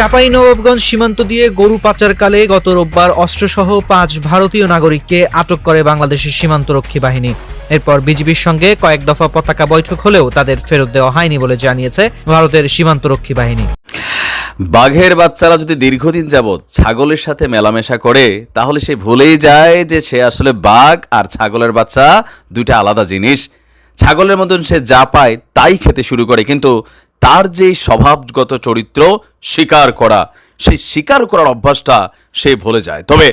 চাপাই নবাবগঞ্জ সীমান্ত দিয়ে গরু পাচারকালে গত রোববার অস্ত্রসহ পাঁচ ভারতীয় নাগরিককে আটক করে বাংলাদেশের সীমান্তরক্ষী বাহিনী। এরপর বিজিবির সঙ্গে কয়েক দফা পতাকা বৈঠক হলেও তাদের ফেরত দেওয়া হয়নি বলে জানিয়েছে ভারতের সীমান্তরক্ষী বাহিনী। বাঘের বাচ্চারা যদি দীর্ঘদিন যাবৎ ছাগলের সাথে মেলামেশা করে, তাহলে সে ভুলেই যায় যে সে আসলে বাঘ আর ছাগলের বাচ্চা দুইটা আলাদা জিনিস। ছাগলের মতন সে যা পায় তাই খেতে শুরু করে। কিন্তু তার যে স্বভাবগত চরিত্র স্বীকার করা, সেই শিকার করার অভ্যাসটা সে ভুলে যায়। তবে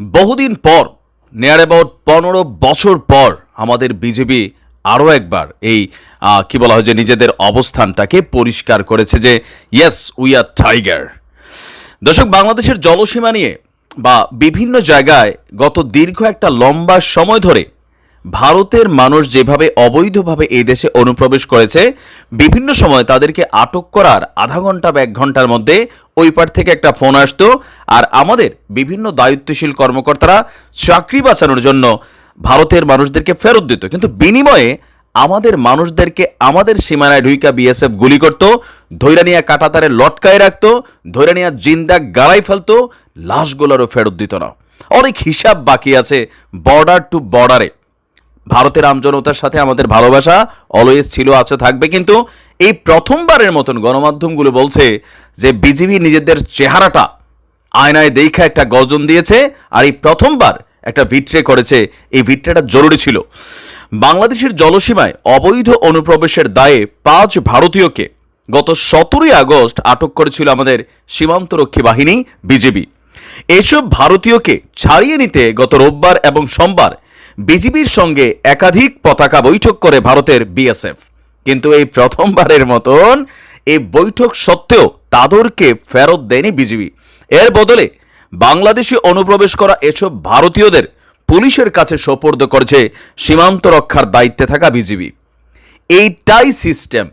বহুদিন পর নিয়ার অ্যাবাউট পনেরো বছর পর আমাদের বিজেপি আরও একবার এই কি বলা হয় যে নিজেদের অবস্থানটাকে পরিষ্কার করেছে যে ইয়েস উই আর টাইগার দর্শক, বাংলাদেশের জলসীমা নিয়ে বা বিভিন্ন জায়গায় গত দীর্ঘ একটা লম্বা সময় ধরে ভারতের মানুষ যেভাবে অবৈধভাবে এই দেশে অনুপ্রবেশ করেছে, বিভিন্ন সময় তাদেরকে আটক করার আধা ঘণ্টা বা এক ঘণ্টার মধ্যে ওই পার থেকে একটা ফোন আসতো আর আমাদের বিভিন্ন দায়িত্বশীল কর্মকর্তারা চাকরি বাঁচানোর জন্য ভারতের মানুষদেরকে ফেরত দিত। কিন্তু বিনিময়ে আমাদের মানুষদেরকে আমাদের সীমানায় ঢুইকা বিএসএফ গুলি করত ধৈরানিয়া কাটাতারে লটকায় রাখতো ধৈরানিয়া জিন্দা গাড়াই ফেলতো, লাশগুলোরও ফেরত দিত না। অনেক হিসাব বাকি আছে বর্ডার টু বর্ডারে ভারতের আমজনতার সাথে আমাদের ভালোবাসা অলওয়েজ ছিল, আছে, থাকবে। কিন্তু এই প্রথমবারের মতন গণমাধ্যমগুলো বলছে যে বিজিবি নিজেদের চেহারাটা আয়নায় দেখা একটা গর্জন দিয়েছে আর এই প্রথমবার একটা ভিট্রে করেছে। এই ভিট্রেটা জরুরি ছিল। বাংলাদেশের জলসীমায় অবৈধ অনুপ্রবেশের দায়ে পাঁচ ভারতীয়কে গত সতেরোই আগস্ট আটক করেছিল আমাদের সীমান্তরক্ষী বাহিনী বিজেপি এসব ভারতীয়কে ছাড়িয়ে নিতে গত রোববার এবং সোমবার বিজিবির সঙ্গে একাধিক পতাকা বৈঠক করে ভারতের বিএসএফ। কিন্তু এই প্রথমবারের মতন এই বৈঠক সত্ত্বেও তাদেরকে ফেরত দেয়নি বিজিবি। এর বদলে বাংলাদেশে অনুপ্রবেশ করা এসব ভারতীয়দের পুলিশের কাছে সোপর্দ করেছে সীমান্ত রক্ষার দায়িত্বে থাকা বিজিবি। এইটাই সিস্টেম।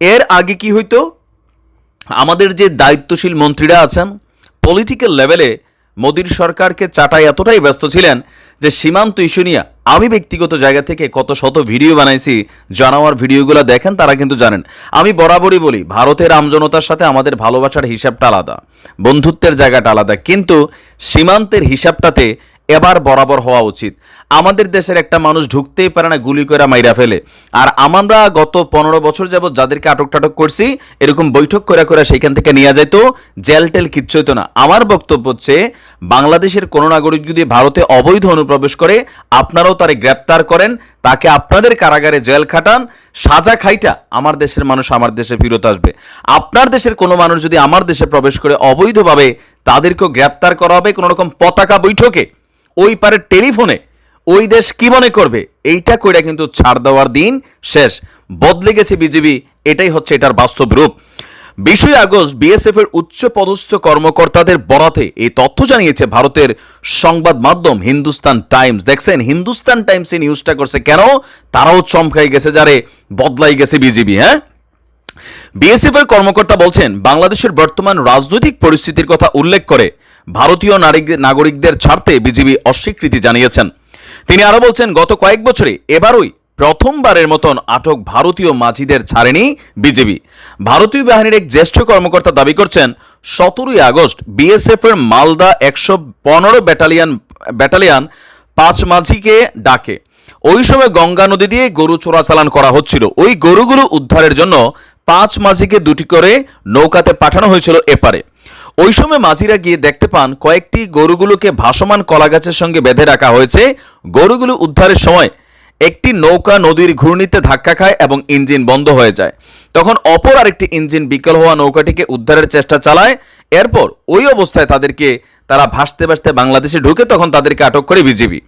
এর আগে কি হইতো? আমাদের যে দায়িত্বশীল মন্ত্রীরা আছেন পলিটিক্যাল লেভেলে মোদীর সরকারকে চাটাই এতটাই ব্যস্ত ছিলেন যে সীমান্ত ইস্যু নিয়ে আমি ব্যক্তিগত জায়গা থেকে কত শত ভিডিও বানাইছি জানাওয়ার ভিডিওগুলো দেখেন, তারা কিন্তু জানেন। আমি বরাবরই বলি, ভারতের আমজনতার সাথে আমাদের ভালোবাসার হিসাবটা আলাদা, বন্ধুত্বের জায়গাটা আলাদা। কিন্তু সীমান্তের হিসাবটাতে এবার বরাবর হওয়া উচিত। আমাদের দেশের একটা মানুষ ঢুকতেই পারে না, গুলি করে মাইরা ফেলে। আর আমরা গত পনেরো বছর যাবৎ যাদেরকে আটক টাটক করছি, এরকম বৈঠক করে করে সেখান থেকে নিয়ে যেত জেল টেল কিচ্ছু হতো না। আমার বক্তব্য হচ্ছে, বাংলাদেশের কোনো নাগরিক যদি ভারতে অবৈধ অনুপ্রবেশ করে, আপনারাও তারে গ্রেপ্তার করেন, তাকে আপনাদের কারাগারে জেল খাটান, সাজা খাইটা আমার দেশের মানুষ আমার দেশে ফিরত আসবে। আপনার দেশের কোনো মানুষ যদি আমার দেশে প্রবেশ করে অবৈধভাবে তাদেরকেও গ্রেপ্তার করা হবে, কোনো রকম পতাকা বৈঠকে ওই পারে টেলিফোনে ওই দেশ কি মনে করবে? এইটা কইরা কিন্তু ছাড় দেওয়ার দিন শেষ। বদলে গেছে বিজেপি এটাই হচ্ছে এটার বাস্তব রূপ। বিশই আগস্ট বিএসএফ এর উচ্চ পদস্থ কর্মকর্তাদের বরাতে এই তথ্য জানিয়েছে ভারতের সংবাদ মাধ্যম হিন্দুস্তান টাইমস। দেখছেন, হিন্দুস্তান টাইমস এই নিউজটা করছে কেন? তারাও চমকাই গেছে যারে, বদলাই গেছে বিজেপি হ্যাঁ? বিএসএফ এর কর্মকর্তা বলছেন, বাংলাদেশের বর্তমান রাজনৈতিক পরিস্থিতির কথা উল্লেখ করে ভারতীয় নাগরিকদের ছাড়তে বিজিবি অস্বীকৃতি জানিয়েছেন। তিনি আরও বলছেন, গত কয়েক বছরে এবারই প্রথমবারের মতন আটক ভারতীয় মাঝিদের ছাড়েনি বিজেপি ভারতীয় বাহিনীর এক জ্যেষ্ঠ কর্মকর্তা দাবি করছেন, সতেরোই আগস্ট বিএসএফ এর মালদা একশো পনেরো ব্যাটালিয়ান ব্যাটালিয়ান পাঁচ মাঝিকে ডাকে। ওই সময় গঙ্গা নদী দিয়ে গরু চোরাচালান করা হচ্ছিল। ওই গরুগুলো উদ্ধারের জন্য পাঁচ মাঝিকে দুটি করে নৌকাতে পাঠানো হয়েছিল এপারে। ওই সময় মাঝিরা গিয়ে দেখতে পান কয়েকটি গরুগুলোকে ভাসমান কলা গাছের সঙ্গে বেঁধে রাখা হয়েছে। গরুগুলো উদ্ধারের সময় একটি নৌকা নদীর ঘূর্ণিতে ধাক্কা খায় এবং ইঞ্জিন বন্ধ হয়ে যায়। তখন অপর আরেকটি ইঞ্জিন বিকল হওয়া নৌকাটিকে উদ্ধারের চেষ্টা চালায়। এরপর ওই অবস্থায় তাদেরকে তারা ভাসতে ভাসতে বাংলাদেশে ঢুকে তখন তাদেরকে আটক করে বিজিবি।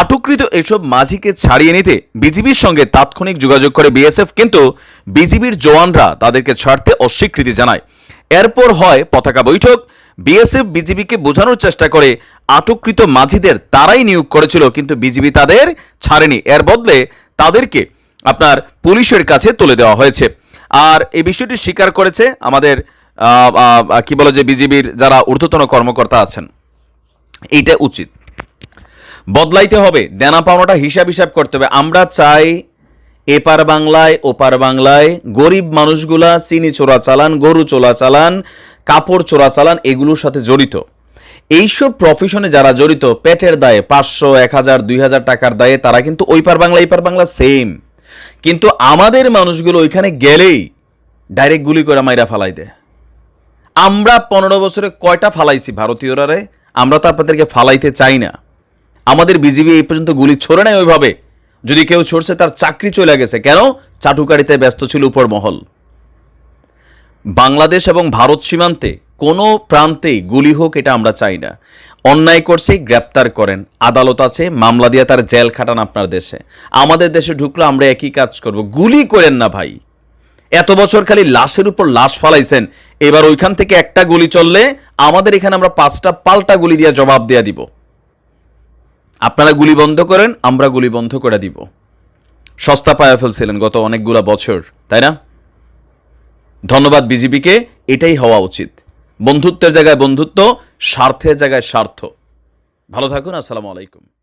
আটককৃত এসব মাঝিকে ছাড়িয়ে নিতে বিজিবির সঙ্গে তাৎক্ষণিক যোগাযোগ করে বিএসএফ, কিন্তু বিজিবির জওয়ানরা তাদেরকে ছাড়তে অস্বীকৃতি জানায়। এরপর হয় পতাকা বৈঠক। বিএসএফ বিজিবিকে বোঝানোর চেষ্টা করে আটককৃত মাঝিদের তারাই নিয়োগ করেছিল, কিন্তু বিজিবি তাদের ছাড়েনি। এর বদলে তাদেরকে আপনার পুলিশের কাছে তুলে দেওয়া হয়েছে। আর এই বিষয়টি স্বীকার করেছে আমাদের কি বলে যে বিজিবির যারা ঊর্ধ্বতন কর্মকর্তা আছেন। এইটা উচিত। বদলাইতে হবে। দেনা পাওনাটা হিসাব হিসাব করতে হবে। আমরা চাই এপার বাংলায়, ওপার বাংলায়, গরিব মানুষগুলা চিনি চোরা চালান, গরু চোরা চালান, কাপড় চোরাচালান এগুলোর সাথে জড়িত। এইসব প্রফেশনে যারা জড়িত, পেটের দায়ে পাঁচশো, এক হাজার, দুই হাজার টাকার দায়ে তারা কিন্তু ওই পার বাংলা এই পার বাংলা সেম কিন্তু আমাদের মানুষগুলো ওইখানে গেলেই ডাইরেক্ট গুলি করে মাইরা ফালাই দেয়। আমরা পনেরো বছরে কয়টা ফালাইছি ভারতীয়রারে? আমরা তো আপনাদেরকে ফালাইতে চাই না। আমাদের বিজিবি এই পর্যন্ত গুলি ছড়ে নেয় ওইভাবে। যদি কেউ ছড়ছে তার চাকরি চলে গেছে, কেন? চাটুকারিতে ব্যস্ত ছিল উপর মহল বাংলাদেশ এবং ভারত সীমান্তে কোনো প্রান্তেই গুলি হোক এটা আমরা চাই না। অন্যায় করছে, গ্রেপ্তার করেন। আদালত আছে, মামলা দিয়ে তার জেল খাটান আপনার দেশে। আমাদের দেশে ঢুকলো, আমরা একই কাজ করব। গুলি করেন না ভাই। এত বছর খালি লাশের উপর লাশ ফালাইছেন। এবার ওইখান থেকে একটা গুলি চললে আমাদের এখানে আমরা পাঁচটা পাল্টা গুলি দিয়ে জবাব দেয়া দিব। আপনারা গুলি বন্ধ করেন, আমরা গুলি বন্ধ করে দিব। সস্তা পায়া ফেলছিলেন গত অনেকগুলা বছর, তাই না? ধন্যবাদ বিজেপিকে এটাই হওয়া উচিত। বন্ধুত্বের জায়গায় বন্ধুত্ব, স্বার্থের জায়গায় স্বার্থ। ভালো থাকুন, আসসালামু আলাইকুম।